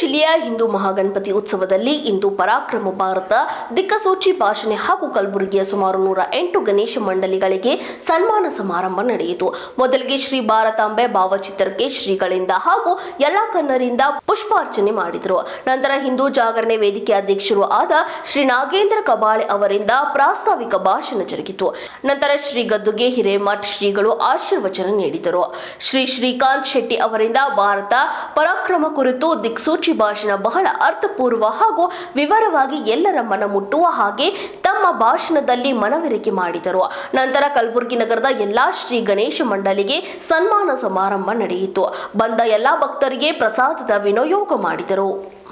ಜಿಲ್ಲೆಯ ಹಿಂದೂ ಮಹಾಗಣಪತಿ ಉತ್ಸವದಲ್ಲಿ ಇಂದು ಪರಾಕ್ರಮ ಭಾರತ, ದಿಕ್ಕಸೂಚಿ ಭಾಷಣೆ ಹಾಗೂ ಕಲಬುರಗಿಯ ಸುಮಾರು ನೂರ ಎಂಟು ಗಣೇಶ ಮಂಡಳಿಗಳಿಗೆ ಸನ್ಮಾನ ಸಮಾರಂಭ ನಡೆಯಿತು. ಮೊದಲಿಗೆ ಶ್ರೀ ಭಾರತಾಂಬೆ ಭಾವಚಿತ್ರಕ್ಕೆ ಶ್ರೀಗಳಿಂದ ಹಾಗೂ ಎಲ್ಲಾ ಕನ್ನರಿಂದ ಪುಷ್ಪಾರ್ಚನೆ ಮಾಡಿದರು. ನಂತರ ಹಿಂದೂ ಜಾಗರಣೆ ವೇದಿಕೆ ಅಧ್ಯಕ್ಷರು ಆದ ಶ್ರೀ ನಾಗೇಂದ್ರ ಕಬಾಳೆ ಅವರಿಂದ ಪ್ರಾಸ್ತಾವಿಕ ಭಾಷಣ ಜರುಗಿತು. ನಂತರ ಶ್ರೀ ಗದ್ದುಗೆ ಹಿರೇಮಠ್ ಶ್ರೀಗಳು ಆಶೀರ್ವಚನ ನೀಡಿದರು. ಶ್ರೀ ಶ್ರೀಕಾಂತ್ ಶೆಟ್ಟಿ ಅವರಿಂದ ಭಾರತ ಪರಾಕ್ರಮ ಕುರಿತು ದಿಕ್ಸೂಚಿ ಭಾಷಣ ಬಹಳ ಅರ್ಥಪೂರ್ವ ಹಾಗೂ ವಿವರವಾಗಿ ಎಲ್ಲರ ಮನ ಮುಟ್ಟುವ ಹಾಗೆ ತಮ್ಮ ಭಾಷಣದಲ್ಲಿ ಮನವರಿಕೆ ಮಾಡಿದರು. ನಂತರ ಕಲಬುರಗಿ ನಗರದ ಎಲ್ಲಾ ಶ್ರೀ ಗಣೇಶ ಮಂಡಳಿಗೆ ಸನ್ಮಾನ ಸಮಾರಂಭ ನಡೆಯಿತು. ಬಂದ ಎಲ್ಲಾ ಭಕ್ತರಿಗೆ ಪ್ರಸಾದದ ವಿನಿಯೋಗ ಮಾಡಿದರು.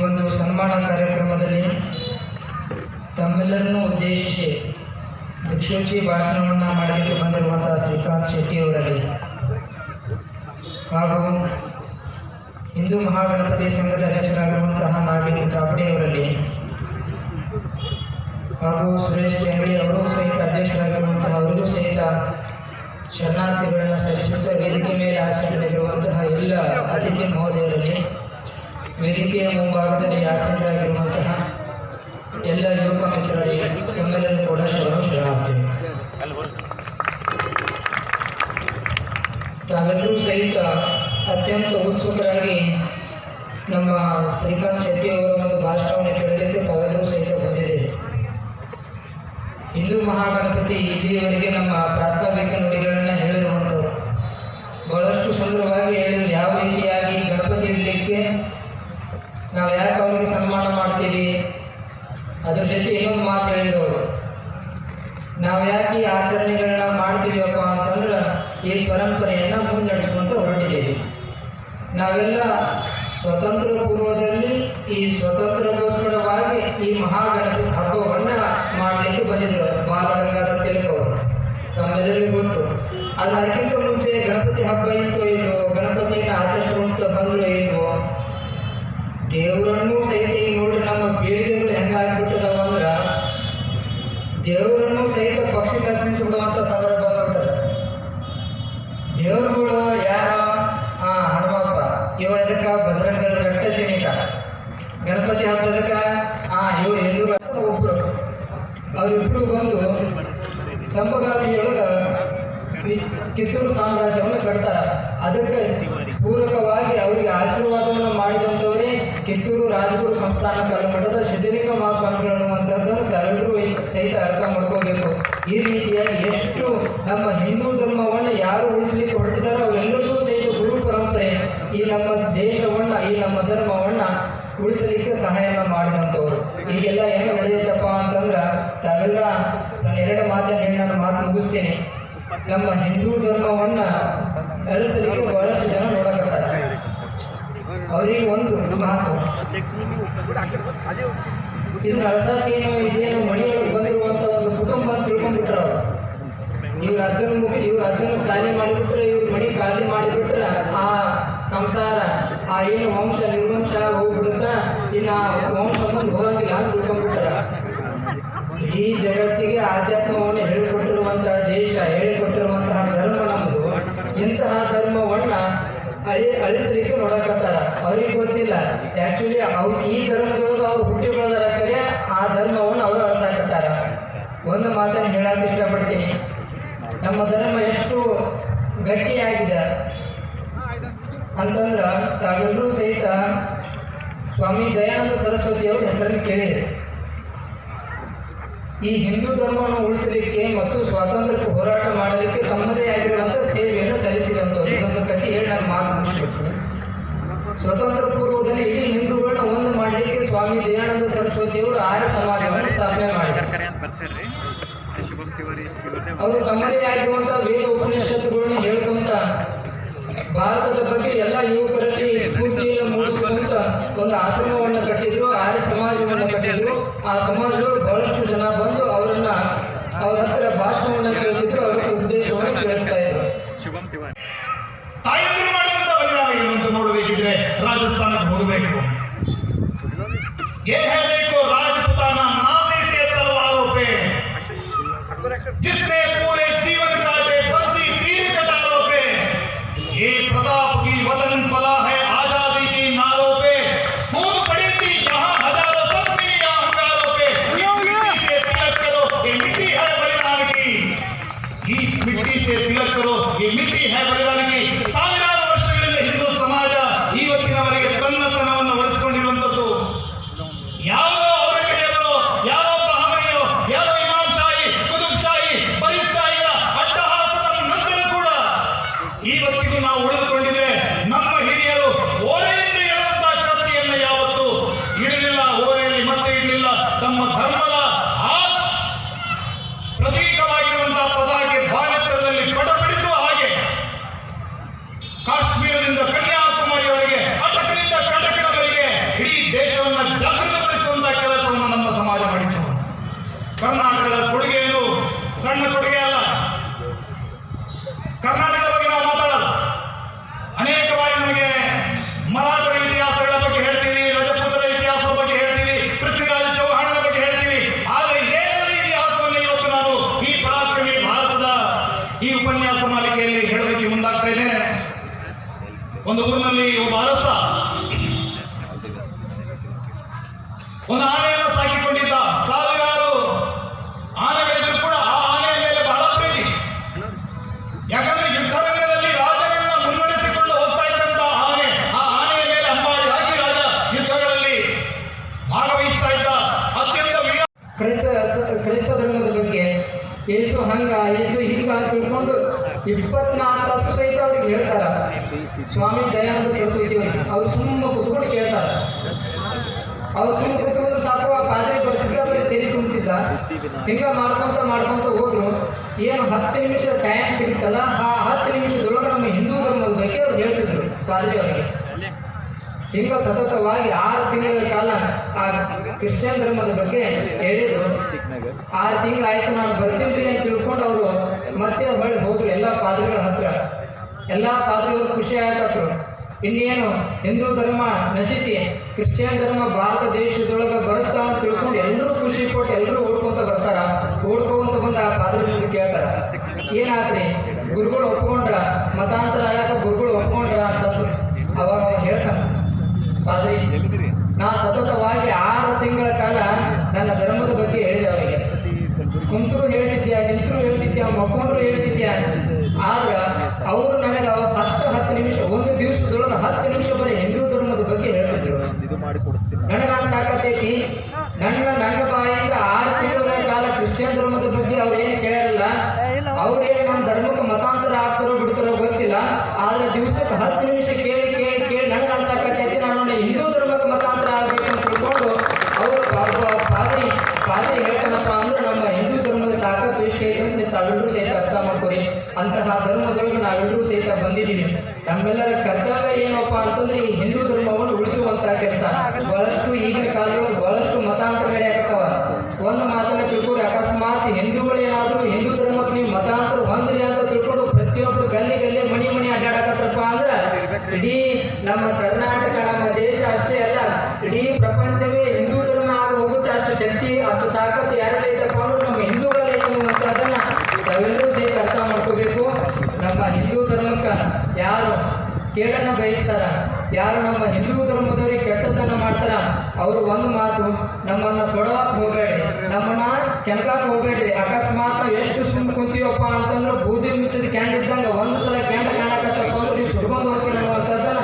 ಒಂದು ಸನ್ಮಾನ ಕಾರ್ಯಕ್ರಮದಲ್ಲಿ ತಮ್ಮೆಲ್ಲರನ್ನೂ ಉದ್ದೇಶಿಸಿ ದಿಕ್ಷೋಚಿ ಭಾಷಣವನ್ನು ಮಾಡಲಿಕ್ಕೆ ಬಂದಿರುವಂತಹ ಶ್ರೀಕಾಂತ್ ಶೆಟ್ಟಿಯವರಲ್ಲಿ ಹಾಗೂ ಹಿಂದೂ ಮಹಾಗಣಪತಿ ಸಂಘದ ಅಧ್ಯಕ್ಷರಾಗಿರುವಂತಹ ನಾಗೇಂದ್ರ ಕಾಪಡೆಯವರಲ್ಲಿ ಹಾಗೂ ಸುರೇಶ್ ಕೆಂಗಡಿ ಅವರು ಸಹಿತ ಅಧ್ಯಕ್ಷರಾಗಿರುವಂತಹ ಅವರಿಗೂ ಸಹಿತ ಶರಣಾರ್ಥಿಗಳನ್ನು ಸಲ್ಲಿಸುತ್ತಾ ವೇದಿಕೆ ಮೇಲೆ ಆಸೀನರಾಗಿರುವಂತಹ ಎಲ್ಲ ಅತಿಥಿ ಮಹೋದಯರಲ್ಲಿ ವೇದಿಕೆಯ ಮುಂಭಾಗದಲ್ಲಿ ಆಸೀನರಾಗಿರುವಂತಹ ಎಲ್ಲ ಯುವಕ ಮಿತ್ರರಿಗೆ ತಮ್ಮೆಲ್ಲರೂ ಕೂಡ ಶರಣು ಶರಣಾಗ್ತೇನೆ ತಾವೆಲ್ಲರೂ ಸಹಿತ ಅತ್ಯಂತ ಉತ್ಸುಕರಾಗಿ ನಮ್ಮ ಶ್ರೀಕಾಂತ್ ಶೆಟ್ಟಿ ಅವರ ಒಂದು ಭಾಷಣವನ್ನು ಕೇಳಲಿಕ್ಕೆ ತಾವೆಲ್ಲರೂ ಸಹಿತ ಬಂದಿದ್ದೀರಿ. ಹಿಂದೂ ಮಹಾಗಣಪತಿ ಇಲ್ಲಿಯವರೆಗೆ ನಮ್ಮ ಪ್ರಾಸ್ತಾವಿಕ ನುಡಿಗಳನ್ನು ಹೇಳಿರುವಂಥವ್ರು. ಬಹಳಷ್ಟು ಸುಂದರವಾಗಿ ಹೇಳಿದ್ರು ಯಾವ ರೀತಿಯಾಗಿ ಗಣಪತಿ ಇಡಲಿಕ್ಕೆ ನಾವು ಯಾಕೆ ಅವರಿಗೆ ಸನ್ಮಾನ ಮಾಡ್ತೀವಿ ಅದ್ರ ಜೊತೆ ಇನ್ನೊಂದು ಮಾತು ಹೇಳಿದ್ರು ಅವರು ನಾವು ಯಾಕೆ ಈ ಆಚರಣೆಗಳನ್ನ ಮಾಡ್ತೀವಿಯಪ್ಪ ಅಂತಂದ್ರೆ ಈ ಪರಂಪರೆಯನ್ನು ಮುನ್ನಡೆಸ್ಕೊಂಡು ಹೊರಟಿದ್ದೀವಿ ನಾವೆಲ್ಲ ಸ್ವತಂತ್ರ ಪೂರ್ವದಲ್ಲಿ ಈ ಸ್ವತಂತ್ರಗೋಸ್ಕರವಾಗಿ ಈ ಮಹಾಗಣಪತಿ ಹಬ್ಬವನ್ನು ಮಾಡಲಿಕ್ಕೆ ಬಂದಿದ್ದರು ಬಾಲಗಂಗಾಧರ ತಿಲಕ್ ಅವರು ತಮ್ಮೆಲ್ಲರಿಗೂ ಗೊತ್ತು ಅದು ಅದಕ್ಕಿಂತ ಮುಂಚೆ ಗಣಪತಿ ಹಬ್ಬ ಇತ್ತು ಇಲ್ವೋ ಗಣಪತಿಯನ್ನು ಆಚರಿಸ್ಕೊಂತ ಬಂದ್ರು ಇಲ್ವೋ ದೇವರನ್ನೂ ಸಹಿತ ಈಗ ನೋಡ್ರಿ ನಮ್ಮ ಪೀಳಿಗೆಗಳು ಹೆಂಗಾಗ್ಬಿಟ್ಟದವ ಅಂದ್ರೆ ದೇವರನ್ನು ಸಹಿತ ಪಕ್ಷಿ ಕರ್ಸಿಂಚು ಬಿಡುವಂಥ ಸಂದರ್ಭ ಬಂದ್ಬಿಡ್ತಾರೆ ದೇವರುಗಳು ಯಾರ ಆ ಹನುಮಪ್ಪ ಇವ ಇದಕ್ಕ ಬಜರಂಗ ದಳ ಬೆಟ್ಟ ಸೈನಿಕ ಗಣಪತಿ ಹಬ್ಬದಕ್ಕ ಆ ಇವ್ರು ಹಿಂದೂ ಒಬ್ರು ಅವರಿಬ್ರು ಬಂದು ಸಂಭಗಾಮಿಯೊಳಗ ಈ ಕಿತ್ತೂರು ಸಾಮ್ರಾಜ್ಯವನ್ನು ಕಟ್ತಾರೆ ಅದಕ್ಕೆ ಪೂರಕವಾಗಿ ಅವರಿಗೆ ಆಶೀರ್ವಾದವನ್ನು ಮಾಡಿದಂಥವರೇ ಕಿತ್ತೂರು ರಾಜಗುರು ಸಂಸ್ಥಾನ ಕಲ್ಮಠದ ಸಿದ್ಧಲಿಂಗ ಮಹಾಸ್ವಾಮಿಗಳು ಅನ್ನುವಂಥದ್ದನ್ನು ತಾವೆಲ್ಲರೂ ಸಹಿತ ಅರ್ಥ ಮಾಡ್ಕೋಬೇಕು ಈ ರೀತಿಯಾಗಿ ಎಷ್ಟು ನಮ್ಮ ಹಿಂದೂ ಧರ್ಮವನ್ನು ಯಾರು ಉಳಿಸಲಿಕ್ಕೆ ಹೊರಟಿದ್ದಾರೋ ಅವರೆಲ್ಲರಿಗೂ ಸಹಿತ ಗುರು ಪರಂಪರೆ ಈ ನಮ್ಮ ದೇಶವನ್ನು ಈ ನಮ್ಮ ಧರ್ಮವನ್ನು ಉಳಿಸಲಿಕ್ಕೆ ಸಹಾಯನ ಮಾಡಿದಂಥವ್ರು. ಈಗೆಲ್ಲ ಏನು ನಡೆಯುತ್ತಪ್ಪ ಅಂತಂದ್ರೆ ತಾವೆಲ್ಲ ನಾನು ಎರಡು ಮಾತನ್ನು ಹೇಳಿ ನಾನು ಮಾತು ಮುಗಿಸ್ತೀನಿ. ನಮ್ಮ ಹಿಂದೂ ಧರ್ಮವನ್ನು ಬೆಳೆಸಲಿಕ್ಕೆ ಬಹಳಷ್ಟು ಜನ ನೋಡಕತ್ತಾರೆ. ಮಾತು. ಇದನ್ನ ಅಳಸಾಕೇನು ಇದೇನು ಮನೆಯೊಳಗೆ ಬಂದಿರುವಂಥ ಒಂದು ಕುಟುಂಬ ತಿಳ್ಕೊಂಡ್ಬಿಟ್ರ ಅವರು. ಇವ್ರ ಅಜ್ಜನ ಮುಖ ಇವ್ರ ಅಜ್ಜನ ಖಾಲಿ ಮಾಡಿಬಿಟ್ರೆ, ಇವ್ರ ಮನೆ ಖಾಲಿ ಮಾಡಿಬಿಟ್ರೆ ಆ ಸಂಸಾರ, ಆ ಏನು ವಂಶ ಹೋಗ್ಬಿಡುತ್ತ ಇನ್ನು ಆ ವಂಶ ಬಂದು ಹೋಗಂಗಿಲ್ಲ ತಿಳ್ಕೊಂಡ್ಬಿಟ್ಟಾರ ಈ ಜಗತ್ತಿಗೆ ಆಧ್ಯಾತ್ಮವನ್ನು ಹೇಳಿಕೊಟ್ಟಿರುವಂತಹ ದೇಶ, ಹೇಳಿಕೊಟ್ಟಿರುವಂತಹ ಧರ್ಮ ನಮ್ಮದು ಇಂತಹ ಧರ್ಮವನ್ನ ಅಳಿ, ಅಳಿಸಲಿಕ್ಕೆ ನೋಡಕತ್ತಾರ. ಅವ್ರಿಗೆ ಗೊತ್ತಿಲ್ಲ. ಆ್ಯಕ್ಚುಲಿ ಅವ್ರು, ಈ ಧರ್ಮದೊಳಗೆ ಅವ್ರು ಹುಟ್ಟಿ ಬೆಳೆದಾರ ಆ ಧರ್ಮವನ್ನು ಅವರು ಅಳಿಸಾಕತ್ತಾರ. ಒಂದು ಮಾತನ್ನು ಹೇಳಕ್ಕೆ ಇಷ್ಟಪಡ್ತೀನಿ. ನಮ್ಮ ಧರ್ಮ ಎಷ್ಟು ಗಟ್ಟಿಯಾಗಿದೆ. ಅಂತಂದ್ರೆ ತಾವೆಲ್ಲರೂ ಸಹಿತ ಸ್ವಾಮಿ ದಯಾನಂದ ಸರಸ್ವತಿ ಅವ್ರ ಹೆಸರನ್ನು ಕೇಳಿರಿ ಈ ಹಿಂದೂ ಧರ್ಮವನ್ನು ಉಳಿಸಲಿಕ್ಕೆ ಮತ್ತು ಸ್ವಾತಂತ್ರ್ಯಕ್ಕೆ ಹೋರಾಟ ಮಾಡಲಿಕ್ಕೆ ತಮ್ಮದೇ ಆಗಿರುವಂಥ ಸೇವೆಯನ್ನು ಸಲ್ಲಿಸಿದಂತ ಇದೊಂದು ಕಥೆ ಹೇಳಿ ನಾನು ಮಾತು ಸ್ವತಂತ್ರ ಪೂರ್ವದಲ್ಲಿ ಇಡೀ ಹಿಂದೂಗಳನ್ನ ಒಂದು ಮಾಡಲಿಕ್ಕೆ ಸ್ವಾಮಿ ದಯಾನಂದ ಸರಸ್ವತಿಯವರು ಆರ್ಯ ಸಮಾಜವನ್ನು ಸ್ಥಾಪನೆ ಮಾಡಿದ್ದಾರೆ ಅಂತ ಅವರು ತಮ್ಮದೇ ಆಗಿರುವಂತಹ ವೇದ ಉಪನಿಷತ್ತುಗಳನ್ನು ಹೇಳ್ಕೊಂತ ಭಾರತದ ಬಗ್ಗೆ ಎಲ್ಲ ಯುವಕರಲ್ಲಿ ಒಂದು ಆಶ್ರಮವನ್ನು ಕಟ್ಟಿದ್ರು ಆರ್ಯ ಸಮಾಜವನ್ನು ಕಟ್ಟಿದ್ರು. ಆ ಸಮಾಜಗಳು ಹಿಂಗ ಮಾಡ್ಕೊಂತ ಮಾಡ್ಕೊಂತ ಹೋದ್ರು. ಏನು ಹತ್ತು ನಿಮಿಷ ಟೈಮ್ ಸಿಗುತ್ತಲ್ಲ, ಆ ಹತ್ತು ನಿಮಿಷದೊಳಗೆ ನಮ್ಮ ಹಿಂದೂ ಧರ್ಮದ ಬಗ್ಗೆ ಅವ್ರು ಹೇಳ್ತಿದ್ರು ಪಾದ್ರಿ ಅವರಿಗೆ. ಹಿಂಗ ಸತತವಾಗಿ ಆರು ತಿಂಗಳ ಕಾಲ ಆ ಕ್ರಿಶ್ಚಿಯನ್ ಧರ್ಮದ ಬಗ್ಗೆ ಹೇಳಿದ್ರು. ಆರು ತಿಂಗಳಾಯ್ತು ನಾನು ಬರ್ತೀನಿ ಅಂತ ತಿಳ್ಕೊಂಡು ಅವರು ಮತ್ತೆ ಹೊಳ್ಳಿ ಹೋದ್ರು ಎಲ್ಲ ಪಾದ್ರಿಗಳ ಹತ್ರ. ಎಲ್ಲ ಪಾದ್ರಿಗಳು ಖುಷಿ ಇನ್ನೇನು ಹಿಂದೂ ಧರ್ಮ ನಶಿಸಿ, ಕ್ರಿಶ್ಚಿಯನ್ ಧರ್ಮ ಭಾರತ ದೇಶದೊಳಗೆ ಬರುತ್ತಾ ಅಂತ ತಿಳ್ಕೊಂಡು ಎಲ್ಲರೂ ಖುಷಿ ಕೊಟ್ಟು ಎಲ್ಲರೂ ಓಡ್ಕೊಂತ ಬರ್ತಾರ. ಓಡ್ಕೊಂತ ಬಂದ ಆ ಪಾದ್ರಿಗಳಿಗೆ ಕೇಳ್ತಾರ. ಏನಾತ್ರಿ? ಗುರುಗಳು ಒಪ್ಕೊಂಡ್ರ? ಮತಾಂತರ ಆಯಾಕ ಗುರುಗಳು ಒಪ್ಕೊಂಡ್ರ ಅಂತ ಅವಾಗ ಹೇಳ್ತಾನ ಪಾದ್ರಿ, ನಾ ಸತತವಾಗಿ ಆರು ತಿಂಗಳ ಕಾಲ ನನ್ನ ಧರ್ಮದ ಬಗ್ಗೆ ಹೇಳಿದೆ ಅವರಿಗೆ. ಕುಂತರು ಹೇಳ್ತಿದ್ಯಾ, ನಿಂತರು ಹೇಳ್ತಿದ್ಯಾ, ಮಕ್ಕೊಂಡ್ರು ಹೇಳ್ತಿದ್ಯಾ? ಆದ್ರ, ಅವರು ನನಗೆ ಹತ್ತು ಹತ್ತು ನಿಮಿಷ, ಒಂದು ಹತ್ತು ನಿಮಿಷ ಬರೀ ಹಿಂದೂ ಧರ್ಮದ ಬಗ್ಗೆ ಹೇಳ್ತಿದ್ರು ನನಗೆ ಸಾಕತೈತಿ ನನ್ನ ಕೇಳನ್ನು ಬಯಸ್ತಾರ. ಯಾರು ನಮ್ಮ ಹಿಂದೂ ಧರ್ಮದವರಿಗೆ ಕೆಟ್ಟತನ ಮಾಡ್ತಾರ, ಅವರು ಒಂದು ಮಾತು, ನಮ್ಮನ್ನ ತೊಡವಕ್ಕೆ ಹೋಗಬೇಡಿ, ನಮ್ಮನ್ನ ಕೆಣಕಾಕ್ ಹೋಗ್ಬೇಡಿ, ಅಕಸ್ಮಾತ್ ಎಷ್ಟು ಸುಮ್ಮನೆ ಕುಂತೀವಪ್ಪ ಅಂತಂದ್ರೆ ಬೂದಿ ಮುಚ್ಚದ ಕ್ಯಾಂಡ್ ಇದ್ದಂಗ ಒಂದು ಸಲ ಕ್ಯಾಂಡ್ ಕಾಣಕತ್ತಪ್ಪ ಅಂದ್ರೆ ನೀವು ಸುಡ್ಕೊಂಡು ಹೋಗ್ತೀರ ಅನ್ನುವಂಥದ್ದನ್ನ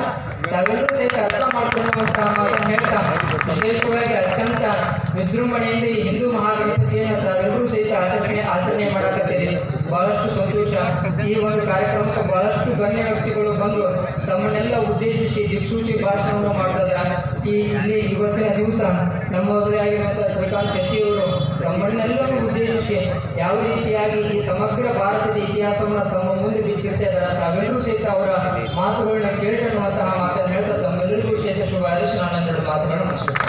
ನಾವೆಲ್ಲರೂ ಸಹಿತ ಅರ್ಥ ಮಾಡ್ಕೊಳ್ಳುವಂಥ ವಿಶೇಷವಾಗಿ ಅತ್ಯಂತ ವಿಜೃಂಭಣೆಯಲ್ಲಿ ಹಿಂದೂ ಮಹಾಗಣಪತಿಯನ್ನು ತಾವೆಲ್ಲರೂ ಸಹಿತ ಆಚರಣೆ ಆಚರಣೆ ಮಾಡಕತ್ತೀರಿ. ಬಹಳಷ್ಟು ಸಂತೋಷ. ಈ ಒಂದು ಕಾರ್ಯಕ್ರಮಕ್ಕೆ ಬಹಳಷ್ಟು ಗಣ್ಯ ವ್ಯಕ್ತಿಗಳು ಬಂದು ತಮ್ಮನ್ನೆಲ್ಲ ಉದ್ದೇಶಿಸಿ ದಿಕ್ಸೂಚಿ ಭಾಷಣವನ್ನು ಮಾಡಿದ್ರ ಈ ಇಲ್ಲಿ ಇವತ್ತಿನ ದಿವಸ ಆಗಿರುವಂತಹ ಶ್ರೀಕಾಂತ್ ಶೆಟ್ಟಿಯವರು ತಮ್ಮನ್ನೆಲ್ಲರೂ ಉದ್ದೇಶಿಸಿ ಯಾವ ರೀತಿಯಾಗಿ ಈ ಸಮಗ್ರ ಭಾರತದ ಇತಿಹಾಸವನ್ನು ತಮ್ಮ ಮುಂದೆ ಬಿಚ್ಚಿರ್ತಾರೆ ತಾವೆಲ್ಲರೂ ಸಹಿತ ಅವರ ಮಾತುಗಳನ್ನ ಕೇಳಿರುವಂತಹ ಮಾತನ್ನು ಹೇಳ್ತಾ వైరస్ అనంతుడు మాత్రమే మనసు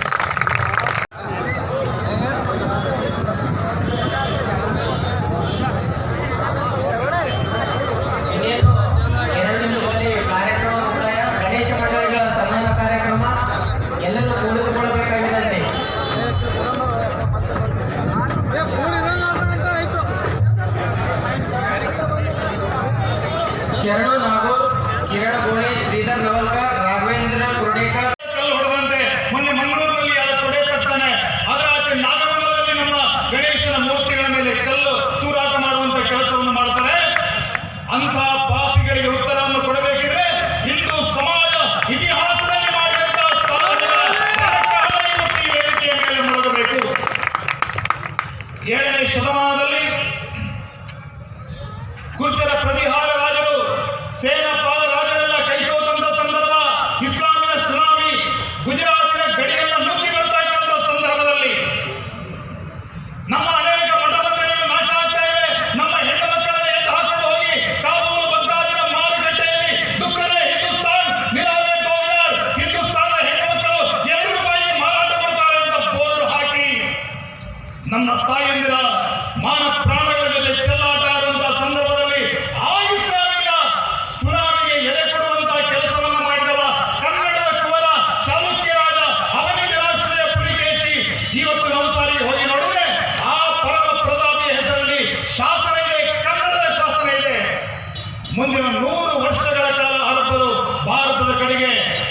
ಮುಂದಿನ ನೂರು ವರ್ಷಗಳ ಕಾಲ ಅರಬ್ಬರು ಭಾರತದ ಕಡೆಗೆ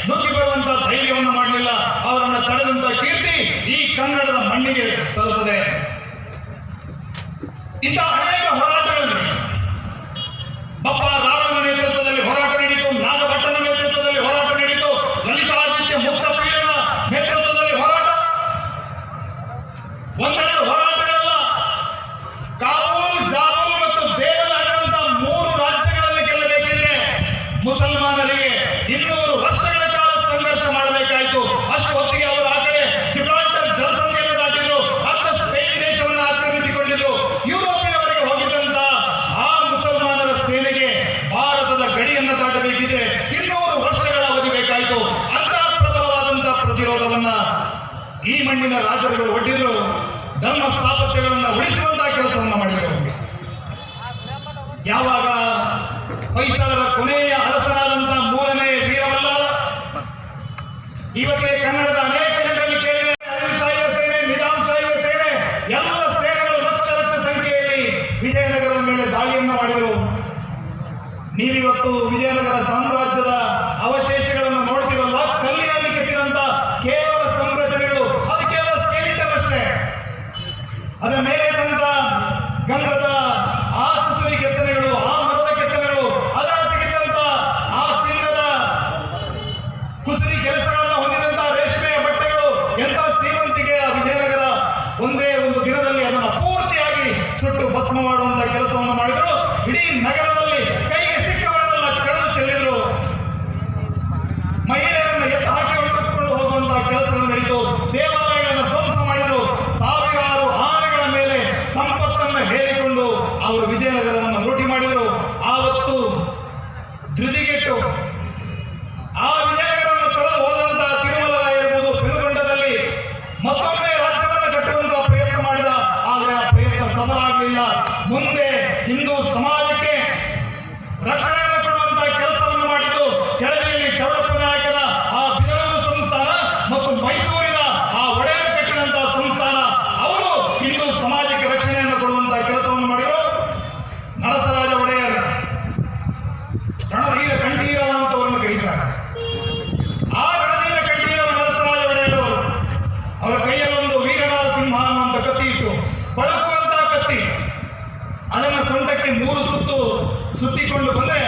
ನುಗ್ಗಿ ಬರುವಂತಹ ಧೈರ್ಯವನ್ನು ಮಾಡಲಿಲ್ಲ. ಅವರನ್ನು ತಡೆದಂತಹ ಕೀರ್ತಿ ಈ ಕನ್ನಡದ ಮಣ್ಣಿಗೆ ಸಲ್ಲುತ್ತದೆ. ಇಂತಹ ಅನೇಕ ಹೋರಾಟಗಳಲ್ಲಿ ಬಪ್ಪಾದ ರಾಜರುಗಳು ಒಡ್ಡಿದ್ರು, ಧರ್ಮ ಸ್ಥಾಪತ್ಯಗಳನ್ನು ಉಳಿಸುವಂತಹ ಕೆಲಸವನ್ನು ಮಾಡಿದರು. ಯಾವಾಗ ಹೊಯ್ಸಳರ ಕೊನೆಯ ಅರಸರಾದಂತಹ ಮೂರನೇ ವೀರವಲ್ಲ? ಇವತ್ತೇ ಕನ್ನಡದ ಅನೇಕ ಜನರಲ್ಲಿ ಕೇಳಿದೆ ಸೇನೆ ಸಾಹಿಬ ಸೇನೆ, ಎಲ್ಲ ಸೇನೆಗಳು ಲಕ್ಷ ಲಕ್ಷ ಸಂಖ್ಯೆಯಲ್ಲಿ ವಿಜಯನಗರದ ಮೇಲೆ ದಾಳಿಯನ್ನು ಮಾಡಿದರು. ನೀವಿವತ್ತು ವಿಜಯನಗರ ಸಾಮ್ರಾಜ್ಯದ विजयनगर ಇಟ್ಟು ಬಳಕುವಂತಹ ಕತ್ತಿ ಅದನ್ನು ಸೊಂಟಕ್ಕೆ ಮೂರು ಸುತ್ತು ಸುತ್ತಿಕೊಂಡು ಬಂದರೆ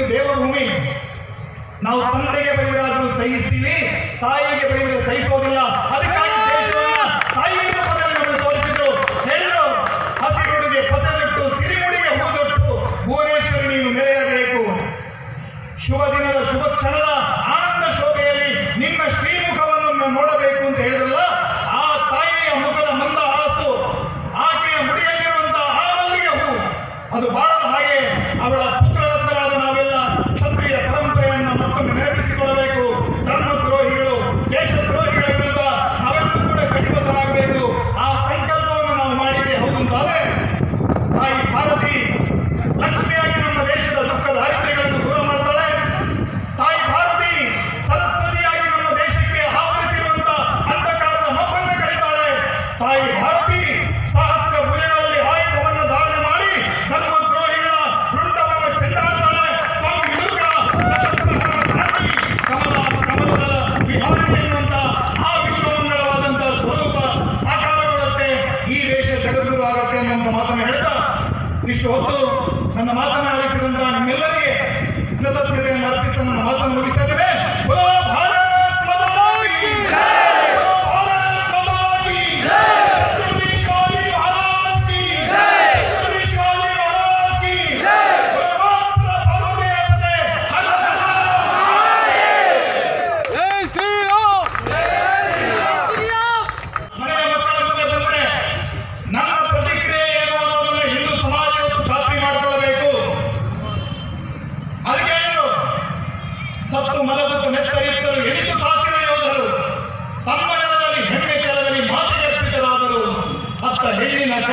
ಇದು ದೇವಭೂಮಿ. ನಾವು ತಂದೆಗೆ ಬೆಳೆದಾದರೂ ಸಹಿಸ್ತೀವಿ ತಾಯಿಗೆ ಬೆಳೆದರೆ ಸಹಿಸೋದಿಲ್ಲ. ಅದಕ್ಕಾಗಿ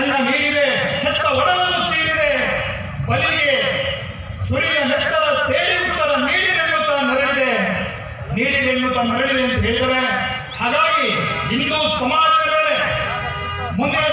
ಕಣ್ಣ ನೀರಿದೆ ಹೆತ್ತ ಒಡಲನ್ನು ತೀರಿದೆ ಬಲಿಗೆ ಸುರಿಯ ಹೆತ್ತದ ಸೇರಿಸುತ್ತದ ನೀಡಿರೆನ್ನುತ್ತ ನರಳಿದೆ. ನೀಡಿರೆನ್ನುತ್ತ ನರಳಿದೆ ಅಂತ ಹೇಳಿದರೆ ಹಾಗಾಗಿ ಹಿಂದೂ ಸಮಾಜದ ಮೇಲೆ ಮುಂದಿನ